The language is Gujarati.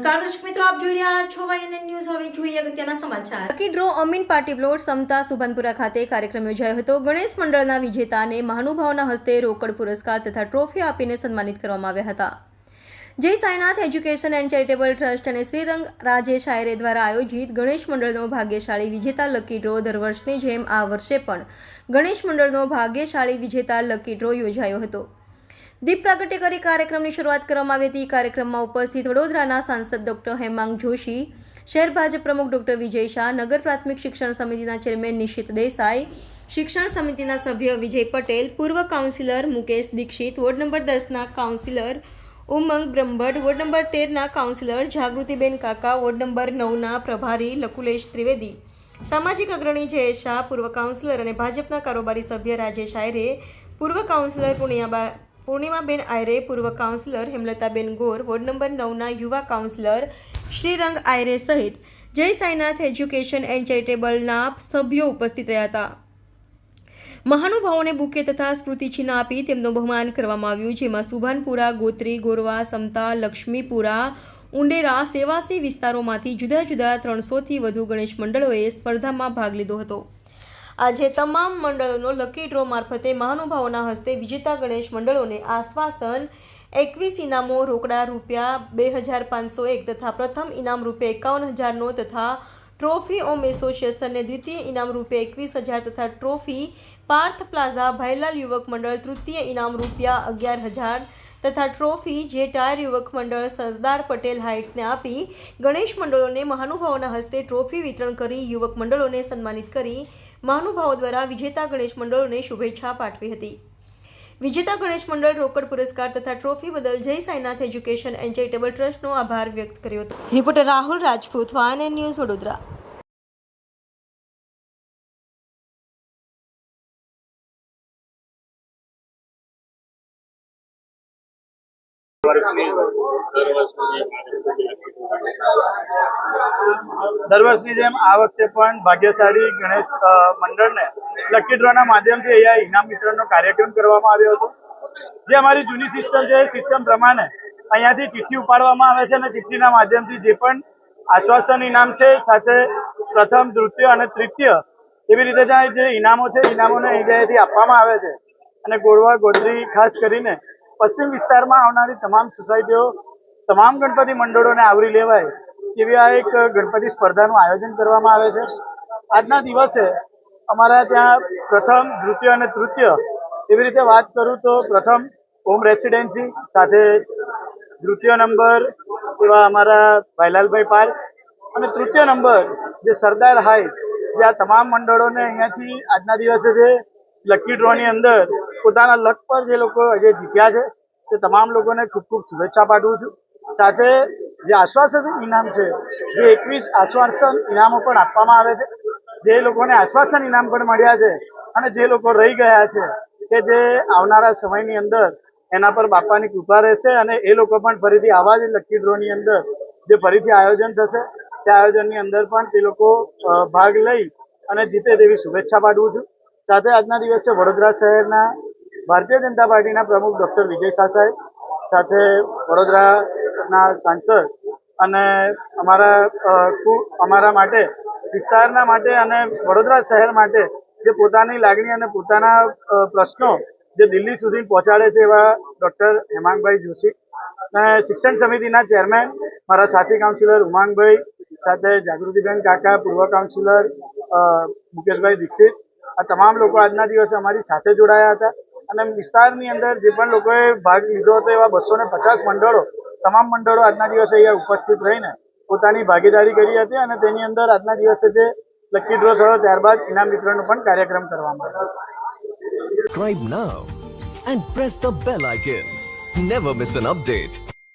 નમસ્કાર દર્શક મિત્રો, આપ જોઈ રહ્યા છો વાયએનએન ન્યૂઝ હવે જોઈએ અગત્યના સમાચાર. Lucky draw Amin party plot Samta Subhanpura ખાતે કાર્યક્રમ યોજાયો હતો. ગણેશ મંડળના વિજેતાને મહાનુભાવના હસ્તે રોકડ પુરસ્કાર તથા ટ્રોફી આપીને સન્માનિત કરવામાં આવ્યા હતા. Jai Sainath education and charitable trust અને શ્રીરંગ રાજેશ આયરે દ્વારા આયોજિત ગણેશ મંડળનો ભાગ્યશાળી વિજેતા લકી ડ્રો દર વર્ષની જેમ આ વર્ષે પણ ગણેશ મંડળનો ભાગ્યશાળી વિજેતા લકી ડ્રો યોજાયો હતો. દીપ પ્રાગટ્ય કરી કાર્યક્રમની શરૂઆત કરવામાં આવી હતી. કાર્યક્રમમાં ઉપસ્થિત વડોદરાના સાંસદ ડોક્ટર હેમાંગ જોશી, શહેર ભાજપ પ્રમુખ ડોક્ટર વિજય શાહ, નગર પ્રાથમિક શિક્ષણ સમિતિના ચેરમેન નિશિત દેસાઈ, શિક્ષણ સમિતિના સભ્ય વિજય પટેલ, પૂર્વ councillor Mukesh Dixit, ward number દસના councillor Umang Brahmbhatt, ward number તેરના councillor જાગૃતિબેન કાકા, વોર્ડ નંબર નવના પ્રભારી લકુલેશ ત્રિવેદી. સામાજિક અગ્રણી જયેશ શાહ, પૂર્વ કાઉન્સિલર અને ભાજપના કારોબારી સભ્ય રાજેશ આયરે, પૂર્વ કાઉન્સિલર પૂર્ણિયાબા પૂર્ણિમાબેન આયરે, પૂર્વ councillor Hemlataben Gor, ward number નવના યુવા કાઉન્સિલર શ્રીરંગ આયરે સહિત જય સાંઈનાથ એજ્યુકેશન એન્ડ ચેરિટેબલના સભ્યો ઉપસ્થિત રહ્યા હતા. મહાનુભાવોને બુકે તથા સ્મૃતિચિહ્ન આપી તેમનું બહુમાન કરવામાં આવ્યું, જેમાં સુભાનપુરા, ગોત્રી, ગોરવા, સમતા, લક્ષ્મીપુરા, ઉંડેરા સેવાસી વિસ્તારોમાંથી જુદા જુદા ત્રણસોથી વધુ ગણેશ મંડળોએ સ્પર્ધામાં ભાગ લીધો હતો. આજે તમામ મંડળોનો લકી ડ્રો મારફતે મહાનુભાવોના હસ્તે વિજેતા ગણેશ મંડળોને આશ્વાસન. એકવીસ ઇનામો રોકડા રૂપિયા બે હજાર પાંચસો એક તથા પ્રથમ ઇનામ રૂપે એકાવન હજારનો તથા ટ્રોફી ઓમ એસોસિએશનને દ્વિતીય ઇનામ રૂપે એકવીસ હજાર તથા ટ્રોફી પાર્થ પ્લાઝા ભાઈલાલ યુવક મંડળ તૃતીય ઇનામ રૂપિયા અગિયાર હજાર તથા ટ્રોફી જે ટાયર યુવક મંડળ સરદાર પટેલ હાઇટ્સને આપી ગણેશ મંડળોને મહાનુભાવોના હસ્તે ટ્રોફી વિતરણ કરી યુવક મંડળોને સન્માનિત કરી મહાનુભાવો દ્વારા વિજેતા ગણેશ મંડળોને શુભેચ્છા પાઠવી હતી. વિજેતા ગણેશ મંડળ રોકડ પુરસ્કાર તથા ટ્રોફી બદલ Jai Sainath education and charitable ટ્રસ્ટનો આભાર વ્યક્ત કર્યો હતો. રિપોર્ટર રાહુલ રાજપૂત વાન એન ન્યૂઝ વડોદરા. દર વર્ષની જેમ આ વખતે પણ ભાગ્યશાળી ગણેશ મંડળને લકી ડ્રોના માધ્યમથી અહીંયા ઇનામ વિતરણનો કાર્યક્રમ કરવામાં આવ્યો હતો. જે અમારી જૂની સિસ્ટમ છે, એ સિસ્ટમ પ્રમાણે અહીંયાથી ચિઠ્ઠી ઉપાડવામાં આવે છે અને ચિઠ્ઠીના માધ્યમથી જે પણ આશ્વાસન ઇનામ છે, સાથે પ્રથમ દ્વિતીય અને તૃતીય એવી રીતે જે ઇનામો છે, ઇનામોને અહીંયાથી આપવામાં આવે છે. અને ગોળવા ગોધરી ખાસ કરીને પશ્ચિમ વિસ્તારમાં આવનારી તમામ સોસાયટીઓ, તમામ ગણપતિ મંડળોને આવરી લેવાય એવી આ એક ગણપતિ સ્પર્ધાનું આયોજન કરવામાં આવે છે. આજના દિવસે અમારા ત્યાં પ્રથમ દ્વિતીય અને તૃતીય એવી રીતે વાત કરું તો પ્રથમ હોમ રેસિડેન્સી, સાથે તૃતીય નંબર એવા અમારા ભાઈલાલભાઈ પાર્ક અને તૃતીય નંબર જે સરદાર હાઈટ જે આ તમામ મંડળોને અહીંયાથી આજના દિવસે જે લકી ડ્રોની અંદર પોતાના લક પર જે લોકો જે જીત્યા છે, તે તમામ લોકોને ખૂબ ખૂબ શુભેચ્છા પાઠવું છું. સાથે જે આશ્વાસન ઇનામ છે, જે એકવીસ આશ્વાસન ઇનામો પણ આપવામાં આવે છે, જે લોકોને આશ્વાસન ઇનામ પણ મળ્યા છે અને જે લોકો રહી ગયા છે, કે જે આવનારા સમયની અંદર એના પર બાપાની કૃપા રહેશે અને એ લોકો પણ ફરીથી આવા જ લકી ડ્રોની અંદર જે ફરીથી આયોજન થશે, તે આયોજનની અંદર પણ તે લોકો ભાગ લઈ અને જીતે તેવી શુભેચ્છા પાઠવું છું. સાથે આજના દિવસે વડોદરા શહેરના ભારતીય જનતા પાર્ટીના પ્રમુખ ડૉક્ટર વિજય શાહ સાહેબ સાથે વડોદરાના સાંસદ અને અમારા અમારા માટે, વિસ્તારના માટે અને વડોદરા શહેર માટે જે પોતાની લાગણી અને પોતાના પ્રશ્નો જે દિલ્હી સુધી પહોંચાડે છે એવા ડૉક્ટર હેમાંગભાઈ જોશી અને શિક્ષણ સમિતિના ચેરમેન મારા સાથી કાઉન્સિલર ઉમાંગભાઈ સાથે જાગૃતિબેન કાકા, પૂર્વ કાઉન્સિલર મુકેશભાઈ દીક્ષિત આ તમામ લોકો આજના દિવસે અમારી સાથે જોડાયા હતા. અને વિસ્તારની અંદર જે પણ લોકોએ ભાગ લીધો હતો એવા બસો પચાસ મંડળો, તમામ મંડળો આજના દિવસે અહીંયા ઉપસ્થિત રહીને પોતાની ભાગીદારી કરી હતી અને તેની અંદર આજના દિવસે જે લકી ડ્રો થયો ત્યારબાદ ઇનામ વિતરણનો પણ કાર્યક્રમ કરવામાં આવ્યો subscribe now and press the bell icon. Never miss an update.